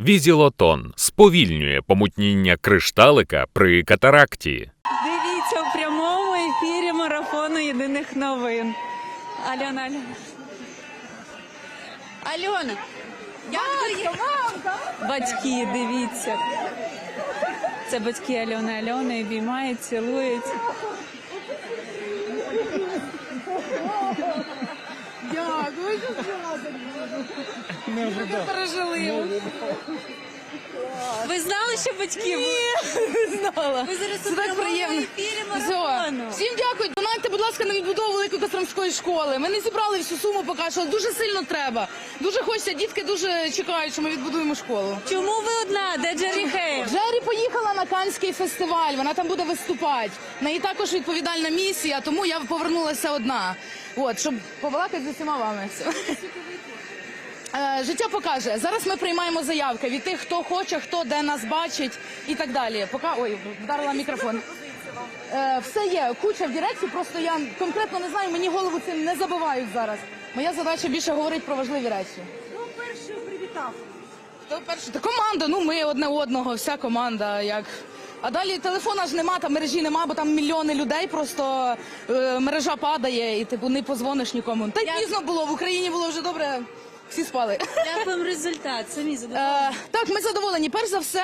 Візілотон сповільнює помутніння кришталика при катаракті. Дивіться у прямому ефірі марафону єдиних новин. Альона, Альона. Альона. Як твої батьки, дивіться. Це батьки Альони Альони обіймають, цілують. Пережили. Ви знали, що батьки? Ні, не знала. Ви зараз так приємно. ефірі Все. марафону. Всім дякую. Донайте, будь ласка, на відбудову великої костромської школи. Ми не зібрали всю суму поки що, дуже сильно треба. Дуже хочеться, дітки дуже чекають, що ми відбудуємо школу. Чому ви одна? Де Джері Хейм? Джері поїхала на Канський фестиваль, вона там буде виступати. В неї також відповідальна місія, тому я повернулася одна. От, щоб побалакати з усіма вами. Е, Життя покаже. Зараз ми приймаємо заявки від тих, хто хоче, хто де нас бачить і так далі. Поки ой, вдарила мікрофон. Е, все є, куча в Діректі, просто я конкретно не знаю, мені голову цим не забивають зараз. Моя задача більше говорити про важливі речі. Хто перший привітав? Хто перший? Та команда, ну ми одне одного, вся команда. Як. А далі телефона ж нема, там мережі нема, бо там мільйони людей, просто е, мережа падає і типу не позвониш нікому. Та й пізно було, в Україні було вже добре, всі спали. Як вам результат? Самі задоволені? Е, так, ми задоволені. Перш за все,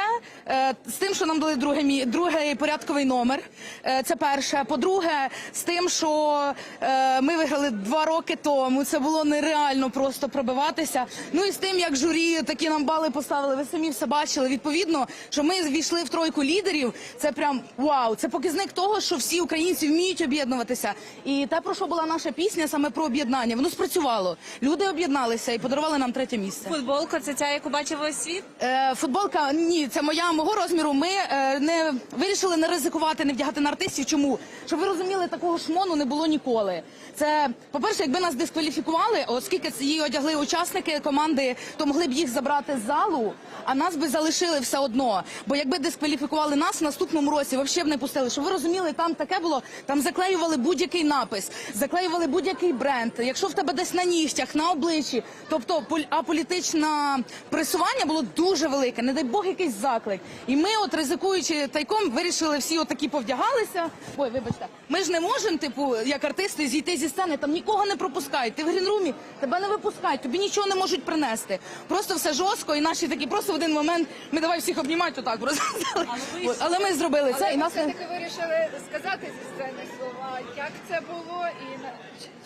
е, з тим, що нам дали друге, мі- другий порядковий номер. Е, це перше. По-друге, з тим, що е, ми виграли два роки тому. Це було нереально просто пробиватися. Ну і з тим, як журі такі нам бали поставили, ви самі все бачили. Відповідно, що ми ввійшли в тройку лідерів. Це прям вау. Це показник того, що всі українці вміють об'єднуватися. І те, про що була наша пісня, саме про об'єднання, воно спрацювало. Люди об'єдналися і подарували нам третє місце. Футболка це ця, яку бачив весь світ? Е, футболка ні, це моя мого розміру. Ми е, не вирішили не ризикувати, не вдягати на артистів. Чому? Щоб ви розуміли, такого шмону не було ніколи. Це, по-перше, якби нас дискваліфікували, оскільки її одягли учасники команди, то могли б їх забрати з залу, а нас би залишили все одно. Бо якби дискваліфікували нас в наступному році, взагалі б не пустили. Щоб ви розуміли, там таке було, там заклеювали будь-який напис, заклеювали будь-який бренд. Якщо в тебе десь на нігтях, на обличчі, тобто поль- аполітичне пресування було дуже велике, не дай Бог якийсь заклик. І ми, от ризикуючи тайком, вирішили всі отакі повдягалися. Ой, вибачте, ми ж не можемо, типу, як артисти, зійти зі сцени, там нікого не пропускають. Ти в грінрумі, тебе не випускають, тобі нічого не можуть принести. Просто все жорстко, і наші такі просто в один момент ми давай всіх обнімати отак. Просто. Але ми зробили це, і нас все-таки вирішили сказати зі сцени слова, як це було, і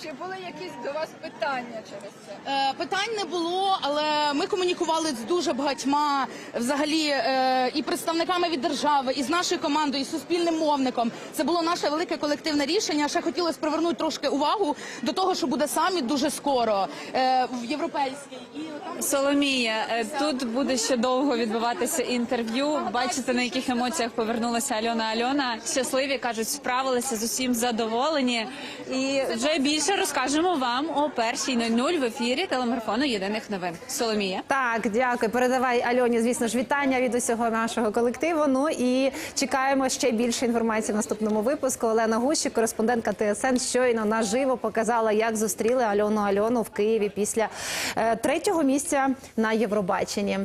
чи, були якісь до вас питання через це? Е, Питань не було, але ми комунікували з дуже багатьма взагалі е, і представниками від держави, і з нашою командою, і з суспільним мовником. Це було наше велике колективне рішення. Ще хотілося привернути трошки увагу до того, що буде саміт дуже скоро е, в європейській. Соломія, е, тут буде ще довго відбуватися інтерв'ю. Бачите, на яких емоціях повернулася Альона Альона. Щасливі кажуть, справилися з усім задоволені. І вже більше розкажемо вам о першій 00 в ефірі телемарафону єдиних новин. Соломія. Так, дякую. Передавай Альоні, звісно ж, вітання від усього нашого колективу. Ну і чекаємо ще більше інформації в наступному випуску. Олена Гущик, кореспондентка ТСН, щойно наживо показала, як зустріли Альону Альону в Києві після е, третього місця на Євробаченні.